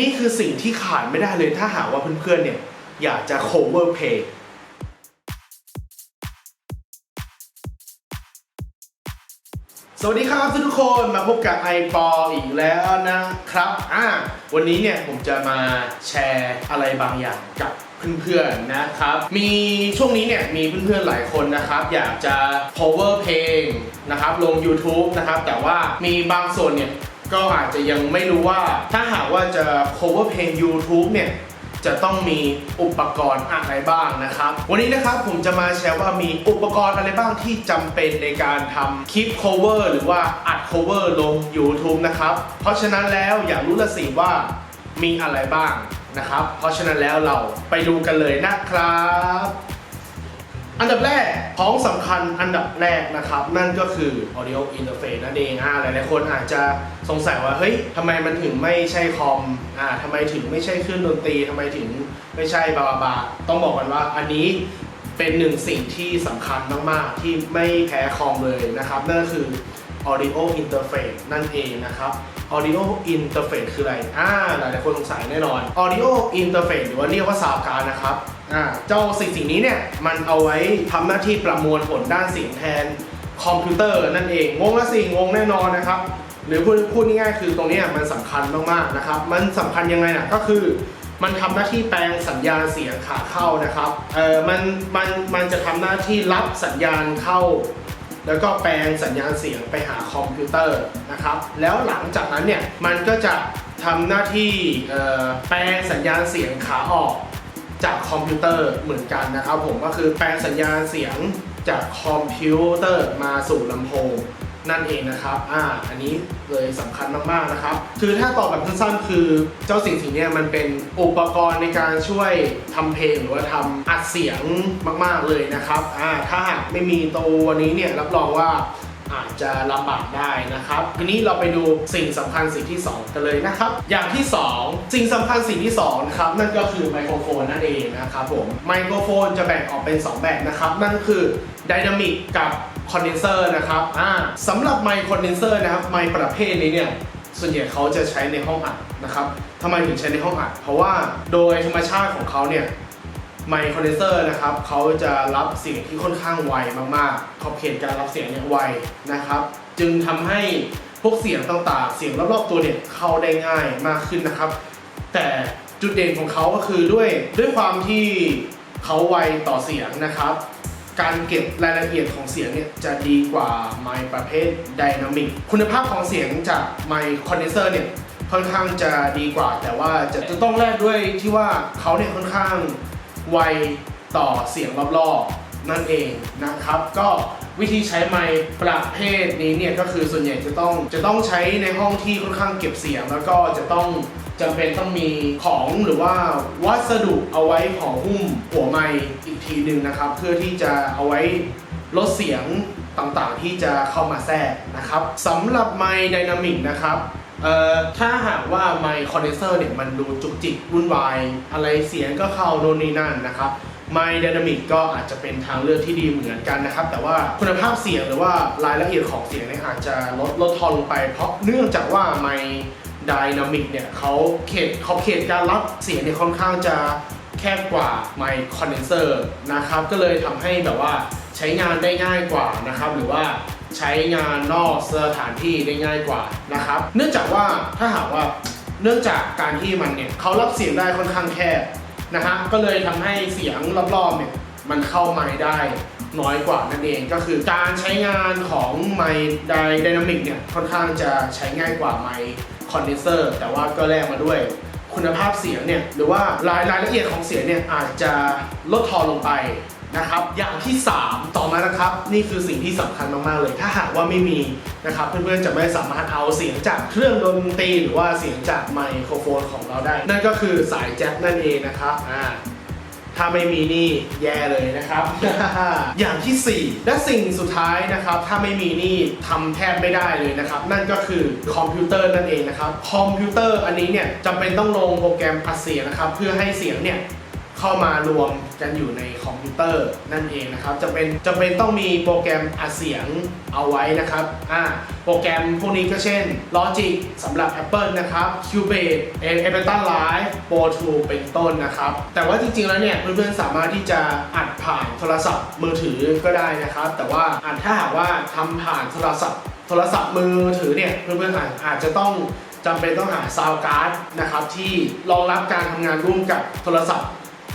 นี่คือสิ่งที่ขาดไม่ได้เลยถ้าหากว่าเพื่อนๆเนี่ยอยากจะ cover pay สวัสดีครับทุกคนมาพบกับไอปออีกแล้วนะครับอ่าวันนี้เนี่ยผมจะมาแชร์อะไรบางอย่างกับเพื่อนๆนะครับ มีช่วงนี้เนี่ยมีเพื่อนๆหลายคนนะครับ อยากจะ cover เพลงนะครับลง YouTube นะครับ แต่ว่ามีบางส่วนเนี่ย ก็อาจจะยังไม่รู้ว่าถ้าหากว่าจะ cover เพลง YouTube เนี่ย จะต้องมีอุปกรณ์อะไรบ้างนะครับ วันนี้นะครับผมจะมาแชร์ว่ามีอุปกรณ์อะไรบ้างที่จำเป็นในการทำคลิป cover หรือว่าอัด cover ลง YouTube นะครับ เพราะฉะนั้นแล้วอยากรู้ละสิว่ามีอะไรบ้างนะครับ เพราะฉะนั้นแล้วเราไปดูกันเลยนะครับ อันดับแรกของสำคัญอันดับแรกนะครับ นั่นก็คือ audio interface นั่นเองอ่าหลายๆคนอาจจะสงสัยว่าเฮ้ยทำไมมันถึงไม่ใช่คอมอ่าทำไมถึงไม่ใช่เครื่องดนตรีทำไมถึงไม่ใช่บาบาบาต้องบอกกันว่าอันนี้เป็นหนึ่งสิ่งที่สำคัญมาก ๆ ที่ไม่แพ้คอมเลยนะครับ นั่นก็คือ audio interface นั่นเองนะครับ audio interface คืออะไรอ่าหลายๆคนสงสัยแน่นอน audio interface หรือว่าเรียกว่า sound card นะครับ เจ้าสิ่งสิ่งนี้เนี่ยมันเอาไว้ทำหน้าที่ประมวลผลด้านเสียงแทนคอมพิวเตอร์นั่นเองงงละสิงงแน่นอนนะครับ หรือพูดพูดง่ายๆคือตรงนี้มันสำคัญมากๆนะครับ มันสำคัญยังไงนะก็คือมันทำหน้าที่แปลงสัญญาณเสียงขาเข้านะครับ เออมัน มัน มันจะทำหน้าที่รับสัญญาณเข้า แล้วก็แปลงสัญญาณเสียงไปหาคอมพิวเตอร์นะครับ แล้วหลังจากนั้นเนี่ย มันก็จะทำหน้าที่แปลงสัญญาณเสียงขาออก จากคอมพิวเตอร์เหมือนกันนะครับผมก็คือแปลงสัญญาณเสียงจากคอมพิวเตอร์มาสู่ลำโพงนั่นเองนะครับ อ่า อันนี้เลยสำคัญมากๆนะครับ คือถ้าตอบแบบสั้นๆ คือเจ้าสิ่งสิ่งเนี้ยมันเป็นอุปกรณ์ในการช่วยทำเพลงหรือว่าทำอัดเสียงมากๆเลยนะครับ อ่า ถ้าหากไม่มีตัวนี้เนี่ยรับรองว่า อาจจะลำบากได้นะครับทีนี้เราไปดูสิ่งสำคัญสิ่งที่ 2 กันเลยนะครับ อย่างที่ 2 สิ่งสำคัญสิ่งที่2นะครับนั่นก็คือไมโครโฟนนั่นเองนะครับผมไมโครโฟนจะแบ่งออกเป็น 2 แบบนะครับ นั่นคือไดนามิกกับคอนเดนเซอร์นะครับอ่าสำหรับไมค์คอนเดนเซอร์นะครับไมค์ประเภทนี้เนี่ยส่วนใหญ่เขาจะใช้ในห้องอัดนะครับทำไมถึงใช้ในห้องอัด เพราะว่าโดยธรรมชาติของเขาเนี่ย ไมค์คอนเดนเซอร์นะครับเขาจะรับเสียงที่ค่อนข้างไวมากๆขอบเขตการรับเสียงเนี่ยไวนะครับ จึงทำให้พวกเสียงต่างๆ เสียงรอบๆตัวเนี่ยเข้าได้ง่ายมากขึ้นนะครับ แต่จุดเด่นของเขาก็คือด้วยด้วยความที่เขาไวต่อเสียงนะครับ การเก็บรายละเอียดของเสียงเนี่ยจะดีกว่าไมค์ประเภทไดนามิกคุณภาพของเสียงจากไมค์คอนเดนเซอร์เนี่ยค่อนข้างจะดีกว่า แต่ว่าจะจะต้องแลกด้วยที่ว่าเขาเนี่ยค่อนข้าง ไวต่อเสียงรอบๆนั่นเองนะครับ ก็วิธีใช้ไมค์ประเภทนี้เนี่ยก็คือส่วนใหญ่จะต้องจะต้องใช้ในห้องที่ค่อนข้างเก็บเสียง แล้วก็จะต้องจำเป็นต้องมีของหรือว่าวัสดุเอาไว้ห่อหุ้มหัวไมค์อีกทีหนึ่งนะครับ เพื่อที่จะเอาไว้ลดเสียงต่างๆ ที่จะเข้ามาแทรกนะครับสำหรับไมค์ไดนามิกนะครับ เอ่อถ้าหากว่าไมค์คอนเดนเซอร์เนี่ยมันดูจุกจิกวุ่นวาย อะไรเสียงก็เข้าโน่นนี่นั่นนะครับไมค์ไดนามิกก็อาจจะเป็นทางเลือกที่ดีเหมือนกันนะครับ แต่ว่าคุณภาพเสียงหรือว่ารายละเอียดของเสียงเนี่ยอาจจะลดลดทอนลงไป เพราะเนื่องจากว่าไมค์ไดนามิกเนี่ยเขาเขตขอบเขตการรับเสียงเนี่ยค่อนข้างจะแคบกว่าไมค์คอนเดนเซอร์นะครับ ก็เลยทำให้แบบว่าใช้งานได้ง่ายกว่านะครับ หรือว่า ใช้งานนอกสถานที่ได้ง่ายกว่านะครับ เนื่องจากว่าถ้าหากว่าเนื่องจากการที่มันเนี่ยเขารับเสียงได้ค่อนข้างแคบนะฮะก็เลยทำให้เสียงรอบๆเนี่ยมันเข้าไมค์ได้น้อยกว่านั่นเองก็คือการใช้งานของไมค์ไดไดนามิกเนี่ยค่อนข้างจะใช้ง่ายกว่าไมค์คอนเดนเซอร์แต่ว่าก็แลกมาด้วยคุณภาพเสียงเนี่ยหรือว่ารายรายละเอียดของเสียงเนี่ยอาจจะลดทอนลงไป นะครับ อย่างที่ 3 ต่อมานะครับ นี่คือสิ่งที่สำคัญมากๆเลย ถ้าหากว่าไม่มีนะครับ เพื่อนๆจะไม่สามารถเอาเสียงจากเครื่องดนตรีหรือว่าเสียงจากไมโครโฟนของเราได้ นั่นก็คือสายแจ็คนั่นเองนะครับอ่าถ้าไม่มีนี่แย่เลยนะครับ อย่างที่ 4 และสิ่งสุดท้ายนะครับ ถ้าไม่มีนี่ทำแทบไม่ได้เลยนะครับ นั่นก็คือคอมพิวเตอร์นั่นเองนะครับ คอมพิวเตอร์อันนี้เนี่ยจำเป็นต้องลงโปรแกรมอัดเสียงนะครับ เพื่อให้เสียงเนี่ยเข้ามารวม กันอยู่ในคอมพิวเตอร์นั่นเองนะครับจะเป็นจะเป็นต้องมีโปรแกรมอัดเสียงเอาไว้นะครับอ่าโปรแกรมพวกนี้ก็เช่น Logic สำหรับ Apple นะครับ Cubase Ableton Live Pro Tools เป็นต้นนะครับ แต่ว่าจริงๆแล้วเนี่ยเพื่อนๆสามารถที่จะอัดผ่านโทรศัพท์มือถือก็ได้นะครับ แต่ว่าอาจถ้าหากว่าทำผ่านโทรศัพท์ โทรศัพท์มือถือเนี่ยเพื่อนๆอาจอาจจะต้องจำเป็นต้องหาซาวการ์ดนะครับที่รองรับการทำงานร่วมกับโทรศัพท์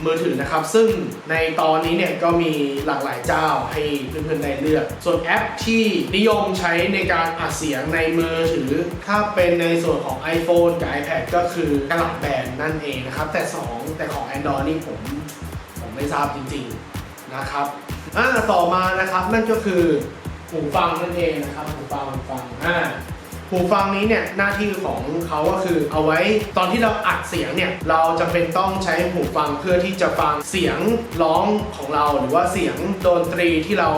มือถือนะครับ ซึ่งในตอนนี้เนี่ยก็มีหลากหลายเจ้าให้เพื่อนๆได้เลือก ส่วนแอปที่นิยมใช้ในการอัดเสียงในมือถือ ถ้าเป็นในส่วนของ iPhone กับ iPad ก็คือกระหลัดแบนนั่นเองนะครับ แต่ 2 แต่ของ Android นี่ผมผมไม่ทราบจริงๆนะครับอ่าต่อมานะครับนั่นก็คือหูฟังนั่นเองนะครับหูฟังหูฟังอ่า หูฟังนี้เนี่ยหน้าที่ของเขาก็คือเอาไว้ตอนที่เราอัดเสียงเนี่ยเราจะเป็นต้องใช้หูฟังเพื่อที่จะฟังเสียงร้องของเรา หรือว่าเสียงดนตรีที่เรา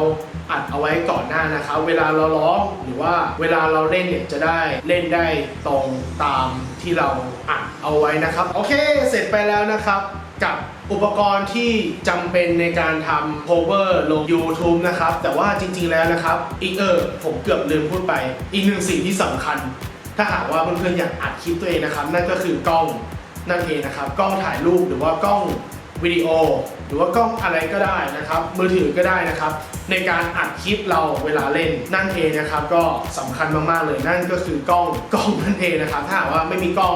อัดเอาไว้ก่อนหน้านะครับ เวลาเราร้องหรือว่าเวลาเราเล่นเนี่ยจะได้เล่นได้ตรงตามที่เราอัดเอาไว้นะครับ โอเค เสร็จไปแล้วนะครับกับ อุปกรณ์ที่จำเป็นในการทำ cover ลง YouTube นะครับ แต่ว่าจริงๆแล้วนะครับ อีกเออผมเกือบลืมพูดไป อีกหนึ่งสิ่งที่สำคัญ ถ้าหากว่าเพื่อนๆอยากอัดคลิปตัวเองนะครับ นั่นก็คือกล้องนั่นเองนะครับ กล้องถ่ายรูปหรือว่ากล้องวิดีโอ หรือว่ากล้องอะไรก็ได้นะครับ มือถือก็ได้นะครับ ในการอัดคลิปเราเวลาเล่นนั่นเองนะครับ ก็สำคัญมากๆเลยนั่นก็คือกล้องกล้องนั่นเองนะครับ ถ้าหากว่าไม่มีกล้อง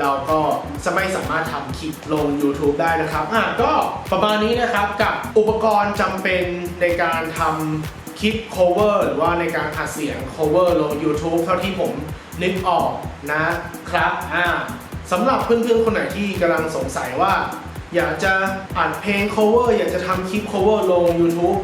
เราก็จะไม่สามารถทำคลิปลง YouTube ได้นะครับอะก็ประมาณนี้นะครับกับอุปกรณ์จำเป็นในการทำคลิป cover หรือว่าในการอัดเสียง cover ลง YouTube เท่าที่ผมนึกออกนะครับอ่าสำหรับเพื่อนๆคนไหนที่กำลังสงสัยว่า อยากจะอัดเพลง cover อยากจะทำคลิป cover ลง YouTube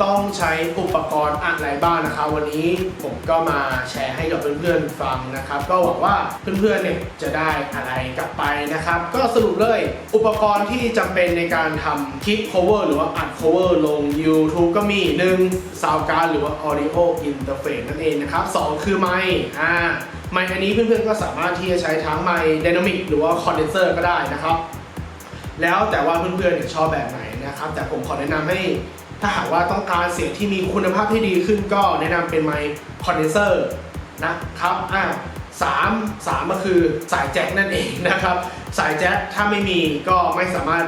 ต้องใช้อุปกรณ์อะไรบ้างนะครับ วันนี้ผมก็มาแชร์ให้กับเพื่อนๆฟังนะครับ ก็หวังว่าเพื่อนๆเนี่ยจะได้อะไรกลับไปนะครับ ก็สรุปเลยอุปกรณ์ที่จำเป็นในการทำคลิป cover หรือว่าอัด cover ลง YouTube ก็มี 1. Sound card หรือว่า Audio Interface นั่นเองนะครับ 2 คือไมค์อ่าไมค์อันนี้เพื่อนๆก็สามารถที่จะใช้ทั้งไมค์ Dynamic หรือว่า Condenser ก็ได้นะครับ แล้วแต่ว่าเพื่อนๆเนี่ยชอบแบบไหนนะครับ แต่ผมขอแนะนำให้ ถ้าหากว่าต้องการเสียงที่มีคุณภาพที่ดีขึ้นก็แนะนำเป็นไมค์คอนเดนเซอร์นะครับอ่าสามสามก็คือสายแจ็คนั่นเองนะครับ สายแจ็คถ้าไม่มีก็ไม่สามารถ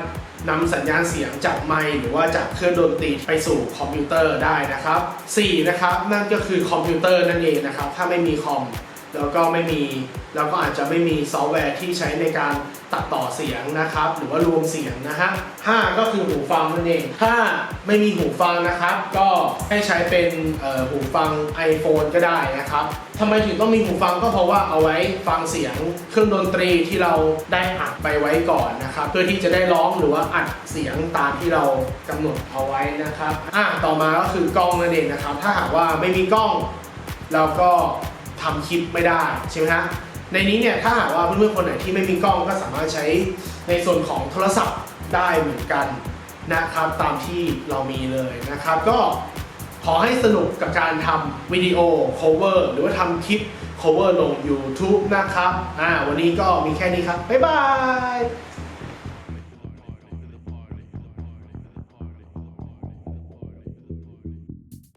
นำสัญญาณเสียงจากไมค์หรือว่าจากเครื่องดนตรีไปสู่คอมพิวเตอร์ได้นะครับ4นะครับนั่นก็คือคอมพิวเตอร์นั่นเองนะครับ ถ้าไม่มีคอม แล้วก็ไม่มีแล้วก็อาจจะไม่มีซอฟต์แวร์ที่ใช้ในการตัดต่อเสียงนะครับ หรือว่ารวมเสียงนะฮะห้าก็คือหูฟังนั่นเอง ถ้าไม่มีหูฟังนะครับ ก็ให้ใช้เป็นหูฟัง iPhone ก็ได้นะครับทำไมถึงต้องมีหูฟังก็เพราะว่าเอาไว้ฟังเสียงเครื่องดนตรีที่เราได้อัดไปไว้ก่อนนะครับ เพื่อที่จะได้ร้องหรือว่าอัดเสียงตามที่เรากำหนดเอาไว้นะครับอะต่อมาก็คือกล้องนั่นเองนะครับ ถ้าหากว่าไม่มีกล้องเราก็ ทำคลิปไม่ได้ใช่ไหมฮะในนี้เนี่ยถ้าหากว่าเพื่อนๆคนไหนที่ไม่มีกล้องก็สามารถใช้ในส่วนของโทรศัพท์ได้เหมือนกันนะครับตามที่เรามีเลยนะครับ ก็ขอให้สนุกกับการทำวิดีโอ cover หรือว่าทำคลิป cover ลง YouTube นะครับอ่าวันนี้ก็มีแค่นี้ครับ บ๊ายบาย